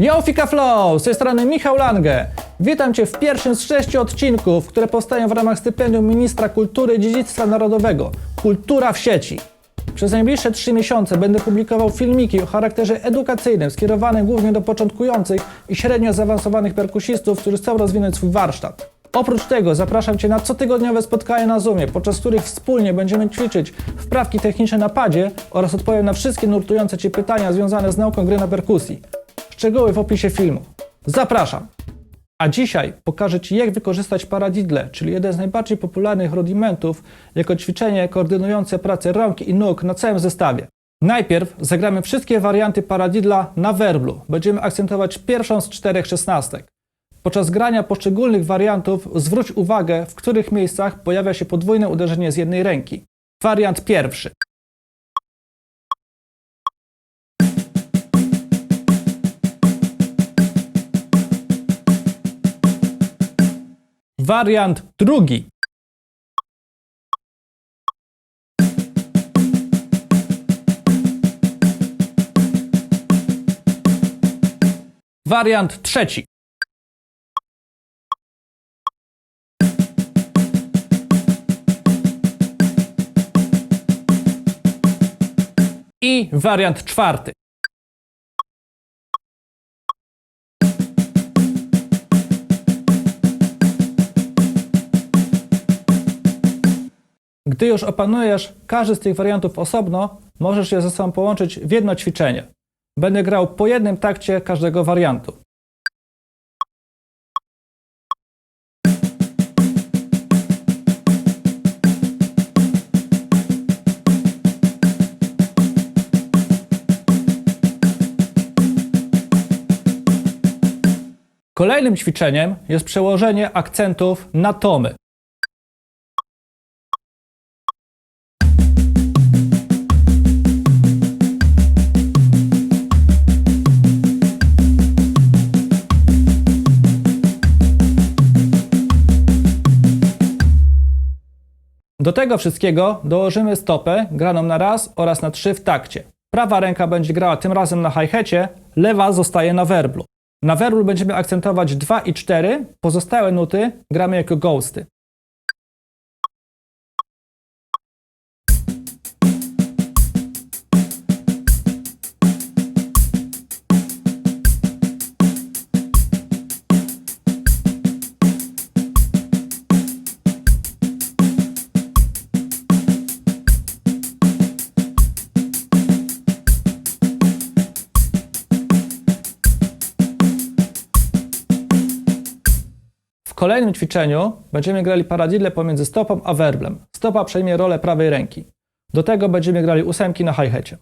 Yo Fika Flow! Z tej strony Michał Lange. Witam Cię w pierwszym z sześciu odcinków, które powstają w ramach stypendium Ministra Kultury i Dziedzictwa Narodowego Kultura w sieci. Przez najbliższe trzy miesiące będę publikował filmiki o charakterze edukacyjnym skierowane głównie do początkujących i średnio zaawansowanych perkusistów, którzy chcą rozwinąć swój warsztat. Oprócz tego zapraszam Cię na cotygodniowe spotkania na Zoomie, podczas których wspólnie będziemy ćwiczyć wprawki techniczne na padzie oraz odpowiem na wszystkie nurtujące Cię pytania związane z nauką gry na perkusji. Szczegóły w opisie filmu. Zapraszam! A dzisiaj pokażę Ci, jak wykorzystać paradidle, czyli jeden z najbardziej popularnych rudimentów, jako ćwiczenie koordynujące pracę rąk i nóg na całym zestawie. Najpierw zagramy wszystkie warianty paradidla na werblu. Będziemy akcentować pierwszą z czterech szesnastek. Podczas grania poszczególnych wariantów zwróć uwagę, w których miejscach pojawia się podwójne uderzenie z jednej ręki. Wariant pierwszy. Wariant drugi. Wariant trzeci. I wariant czwarty. Gdy już opanujesz każdy z tych wariantów osobno, możesz je ze sobą połączyć w jedno ćwiczenie. Będę grał po jednym takcie każdego wariantu. Kolejnym ćwiczeniem jest przełożenie akcentów na tomy. Do tego wszystkiego dołożymy stopę graną na raz oraz na trzy w takcie. Prawa ręka będzie grała tym razem na hi-hacie, lewa zostaje na werblu. Na werblu będziemy akcentować 2 i 4, pozostałe nuty gramy jako ghosty. Kolejnym ćwiczeniu będziemy grali paradidle pomiędzy stopą a werblem. Stopa przejmie rolę prawej ręki. Do tego będziemy grali ósemki na hi-hacie.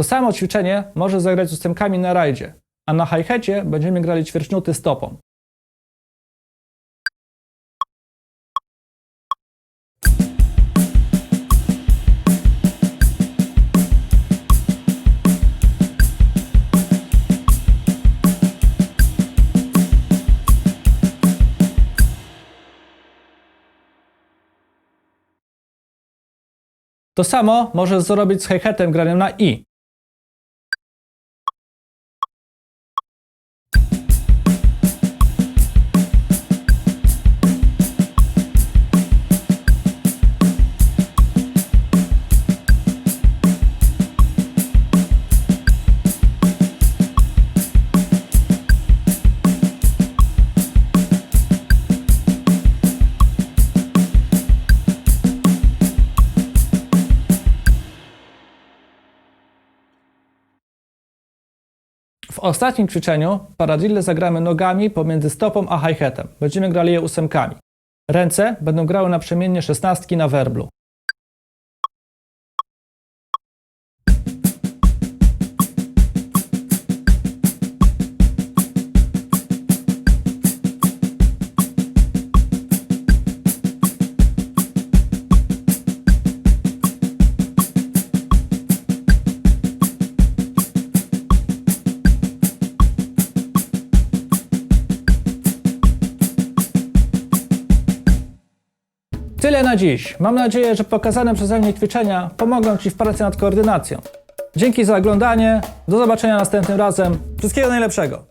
To samo ćwiczenie może zagrać z ósemkami na rajdzie, a na hi-hacie będziemy grali ćwierćnuty stopą. To samo możesz zrobić z hi-hatem granym na i. W ostatnim ćwiczeniu paradille zagramy nogami pomiędzy stopą a hi-hatem. Będziemy grali je ósemkami. Ręce będą grały naprzemiennie szesnastki na werblu. Tyle na dziś. Mam nadzieję, że pokazane przeze mnie ćwiczenia pomogą Ci w pracy nad koordynacją. Dzięki za oglądanie. Do zobaczenia następnym razem. Wszystkiego najlepszego.